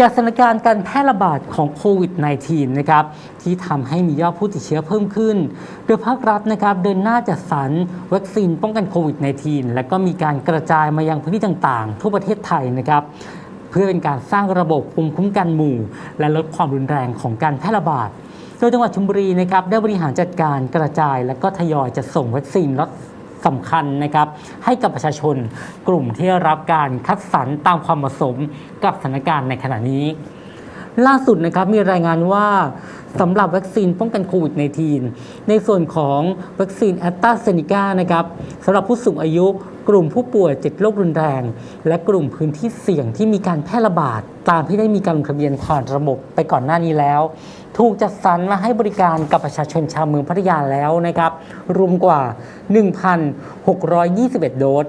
จากสถานการณ์การแพร่ระบาดของโควิด -19 นะครับที่ทำให้มียอดผู้ติดเชื้อเพิ่มขึ้น โดยภาครัฐนะครับเดินหน้าจัดสรรวัคซีนป้องกันโควิด -19 และก็มีการกระจายมายังพื้นที่ต่างๆ ทั่วประเทศไทยนะครับเพื่อเป็นการสร้างระบบภูมิคุ้มกันหมู่ และลดความรุนแรงของการแพร่ระบาด โดยจังหวัดชลบุรีนะครับได้บริหารจัดการกระจาย และก็ทยอยจะส่งวัคซีนล็อต สำคัญนะครับให้กับประชาชนกลุ่มที่รับการคัดสรรตามความเหมาะสมกับสถานการณ์ในขณะนี้ ล่าสุดนะครับมีรายงานว่าสำหรับวัคซีนป้องกันโควิด -19 ในส่วนของวัคซีนแอตตาเซเนกานะครับสำหรับผู้สูงอายุกลุ่มผู้ป่วยเจ็ดโรครุนแรง และกลุ่มพื้นที่เสี่ยงที่มีการแพร่ระบาด ตามที่ได้มีการลงทะเบียนผ่านระบบไปก่อนหน้านี้แล้ว ถูกจัดสรรมาให้บริการกับประชาชนชาวเมืองพัทยาแล้วนะครับรวมกว่า 1,621 โดส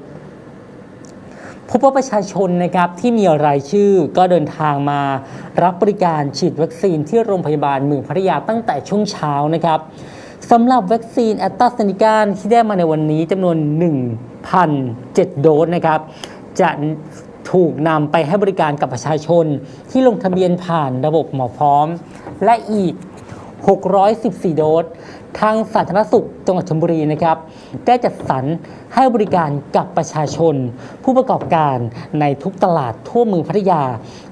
พบว่าประชาชนนะครับที่มีรายชื่อก็เดินทางมารับบริการฉีดวัคซีนที่โรงพยาบาลเมืองพัทยาตั้งแต่ช่วงเช้านะครับสำหรับวัคซีนแอตตาเซเนกาที่ได้มาในวันนี้จำนวน 1,007 โดสนะครับ จะถูกนำไปให้บริการกับประชาชนที่ลงทะเบียนผ่านระบบหมอพร้อม และอีก 614 โดส ทางสาธารณสุขจังหวัดชลบุรีนะครับได้จัดสรรให้บริการกับประชาชน ผู้ประกอบการในทุกตลาดทั่วเมืองพัทยา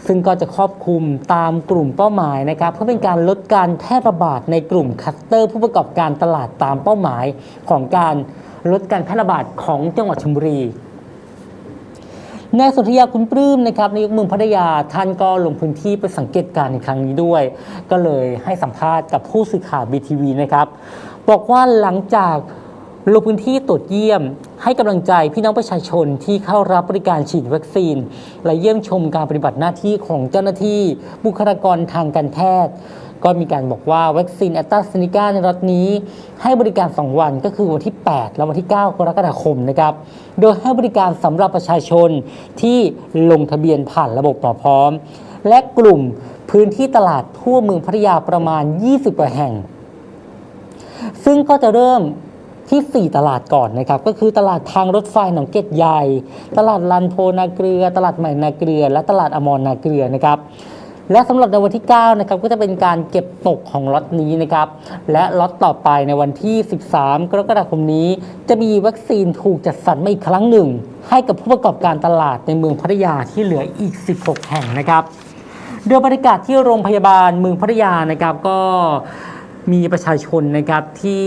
ซึ่งก็จะครอบคลุมตามกลุ่มเป้าหมายนะครับเพื่อเป็นการลดการแพร่ระบาดในกลุ่มคัสเตอร์ ผู้ประกอบการตลาดตามเป้าหมายของการลดการแพร่ระบาดของจังหวัดชลบุรี นายสนธยาคุณปลื้มนะครับนายกเมืองพัทยาท่านก็ลงพื้นที่ไปสังเกตการณ์ในครั้งนี้ด้วย ก็เลยให้สัมภาษณ์กับผู้สื่อข่าวบีทีวีนะครับ บอกว่าหลังจากลงพื้นที่ตรวจเยี่ยม ให้กำลังใจพี่น้องประชาชนที่เข้ารับบริการฉีดวัคซีน และเยี่ยมชมการปฏิบัติหน้าที่ของเจ้าหน้าที่บุคลากรทางการแพทย์ ก็มีการบอกว่าวัคซีนแอตตาซเนกาในรัฐนี้ ให้บริการ 2 วันก็คือวันที่ 8 และวันที่ 9 กรกฎาคมนะครับ โดยให้บริการสำหรับประชาชนที่ลงทะเบียนผ่านระบบหมอพร้อม และกลุ่มพื้นที่ตลาดทั่วเมืองพัทยาประมาณ 20กว่าแห่ง ซึ่งก็จะเริ่มที่ 4 ตลาดก่อนนะครับ ก็คือตลาดทางรถไฟหนองเกตใหญ่ ตลาดลันโพนาเกลือ ตลาดใหม่นาเกลือ และตลาดอมรนาเกลือนะครับ และสำหรับในวันที่ 9 นะครับ ก็จะเป็นการเก็บตกของล็อตนี้นะครับ และล็อตต่อไปในวันที่ 13 กรกฎาคมนี้ จะมีวัคซีนถูกจัดสรรมาอีกครั้งหนึ่ง ให้กับผู้ประกอบการตลาดในเมืองพัทยาที่เหลืออีก 16 แห่งนะครับโดยบรรยากาศที่โรงพยาบาลเมืองพัทยานะครับก็ มีประชาชนนะครับที่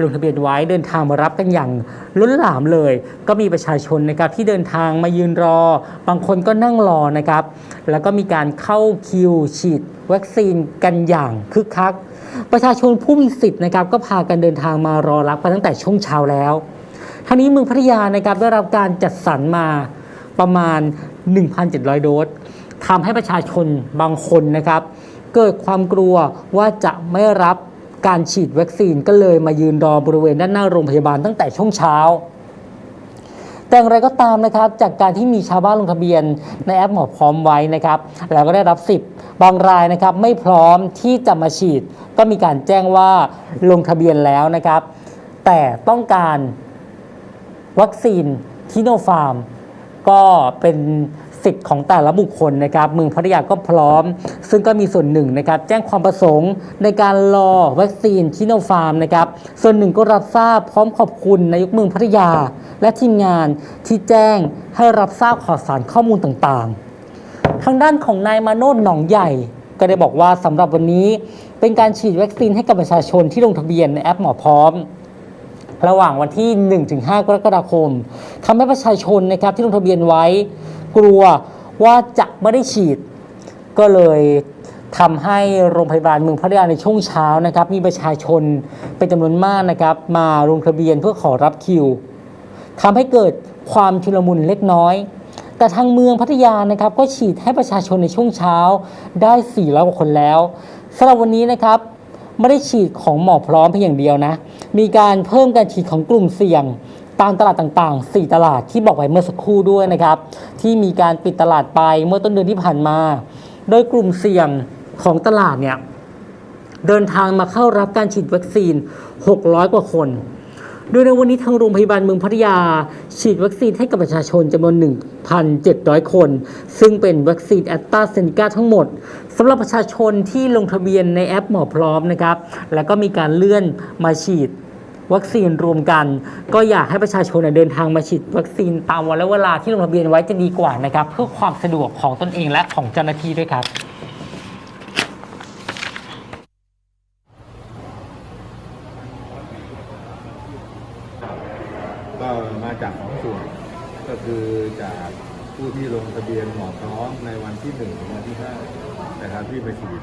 ลงทะเบียนไว้เดินทางมารับกันอย่างล้นหลามเลย ก็มีประชาชนนะครับที่เดินทางมายืนรอ บางคนก็นั่งรอนะครับ แล้วก็มีการเข้าคิวฉีดวัคซีนกันอย่างคึกคัก ประชาชนผู้มีสิทธิ์นะครับก็พากันเดินทางมารอรับกันตั้งแต่ช่วงเช้าแล้วทั้งนี้เมืองพัทยานะครับได้รับการจัดสรรมาประมาณ 1,700 โดสทำให้ประชาชนบางคนนะครับ เกิดความกลัวว่าจะไม่รับการฉีดวัคซีนก็เลยมายืนรอบริเวณด้านหน้าโรงพยาบาลตั้งแต่ช่วงเช้า แต่อย่างไรก็ตามนะครับ จากการที่มีชาวบ้านลงทะเบียนในแอปหมอพร้อมไว้นะครับ แล้วก็ได้รับสิทธิ์บางรายนะครับ ไม่พร้อมที่จะมาฉีด ก็มีการแจ้งว่าลงทะเบียนแล้วนะครับ แต่ต้องการวัคซีนทิโนฟาร์ม ก็เป็น สิทธิ์ของแต่ละบุคคลนะครับเมืองพัทยาก็พร้อม ซึ่งก็มีส่วนหนึ่งนะครับแจ้งความประสงค์ในการรอวัคซีนทิโนฟาร์มนะครับส่วนหนึ่งก็รับทราบพร้อมขอบคุณนายกเมืองพัทยา และทีมงานที่แจ้งให้รับทราบข่าวสารข้อมูลต่างๆ ทางด้านของนายมาโนดหนองใหญ่ก็ได้บอกว่าสำหรับวันนี้เป็นการฉีดวัคซีนให้กับประชาชนที่ลงทะเบียนในแอปหมอพร้อม ระหว่างวันที่ 1-5 กรกฎาคมทำให้ประชาชนนะครับที่ลงทะเบียนไว้ กลัวว่าจะไม่ได้ฉีด ก็เลยทำให้โรงพยาบาลเมืองพัทยาในช่วงเช้านะครับ มีประชาชนเป็นจำนวนมากนะครับ มาลงทะเบียนเพื่อขอรับคิวทำให้เกิดความชุลมุนเล็กน้อย แต่ทางเมืองพัทยานะครับก็ฉีดให้ประชาชนในช่วงเช้าได้400กว่าคนแล้วสำหรับวันนี้นะครับไม่ได้ฉีดของหมอพร้อมเพียงอย่างเดียวนะ มีการเพิ่มการฉีดของกลุ่มเสี่ยงตามตลาดต่างๆ 4 ตลาดที่บอกไว้เมื่อสักครู่ด้วยนะครับ ที่มีการปิดตลาดไปเมื่อต้นเดือนที่ผ่านมา โดยกลุ่มเสี่ยงของตลาดเนี่ยเดินทางมาเข้ารับการฉีดวัคซีน 600 กว่าคน โดยในวันนี้ทางโรงพยาบาลเมืองพัทยา ฉีดวัคซีนให้กับประชาชนจำนวน 1,700 คน ซึ่งเป็นวัคซีนแอตตาเซนกาทั้งหมดสำหรับประชาชนที่ลงทะเบียนในแอปหมอพร้อมนะครับ แล้วก็มีการเลื่อนมาฉีดวัคซีนรวมกัน ก็อยากให้ประชาชนเดินทางมาฉีดวัคซีนตามวันและเวลาที่ลงทะเบียนไว้จะดีกว่านะครับ เพื่อความสะดวกของตนเองและของเจ้าหน้าที่ด้วยครับ ก็มาจากสองส่วน ก็คือจากผู้ที่ลงทะเบียนหมอพร้อมในวันที่หนึ่งถึงวันที่ห้านะครับที่ไปฉีด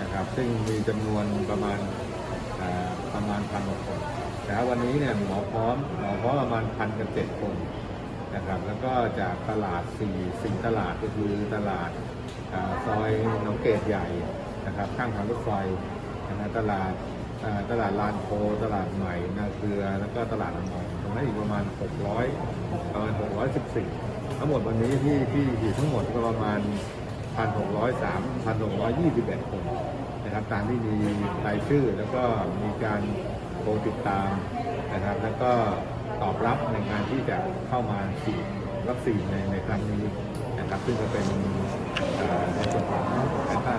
นะครับ ซึ่งมีจำนวนประมาณประมาณพันกว่าคนแต่วันนี้เนี่ยหมอพร้อมหมอพร้อมประมาณพันกับเจ็ดคนนะครับ แล้วก็จากตลาดสี่สี่ตลาดก็คือตลาดซอยหนองเกตใหญ่นะครับ ข้างทางรถไฟนะครับตลาด ตลาดลานโพตลาดใหม่นาเกลือแล้วก็ตลาดน้ำมองตรงนั้นอีกประมาณ 600ประมาณ614 ทั้งหมดวันนี้ที่ที่ฉีดทั้งหมดก็ประมาณ 1,603 1,621 คนนะครับตามที่มีรายชื่อแล้วก็มีการโทรติดตามนะครับ แล้วก็ตอบรับในการที่จะเข้ามาฉีดวัคซีนในในครั้งนี้นะครับ ซึ่งก็เป็นในส่วนของ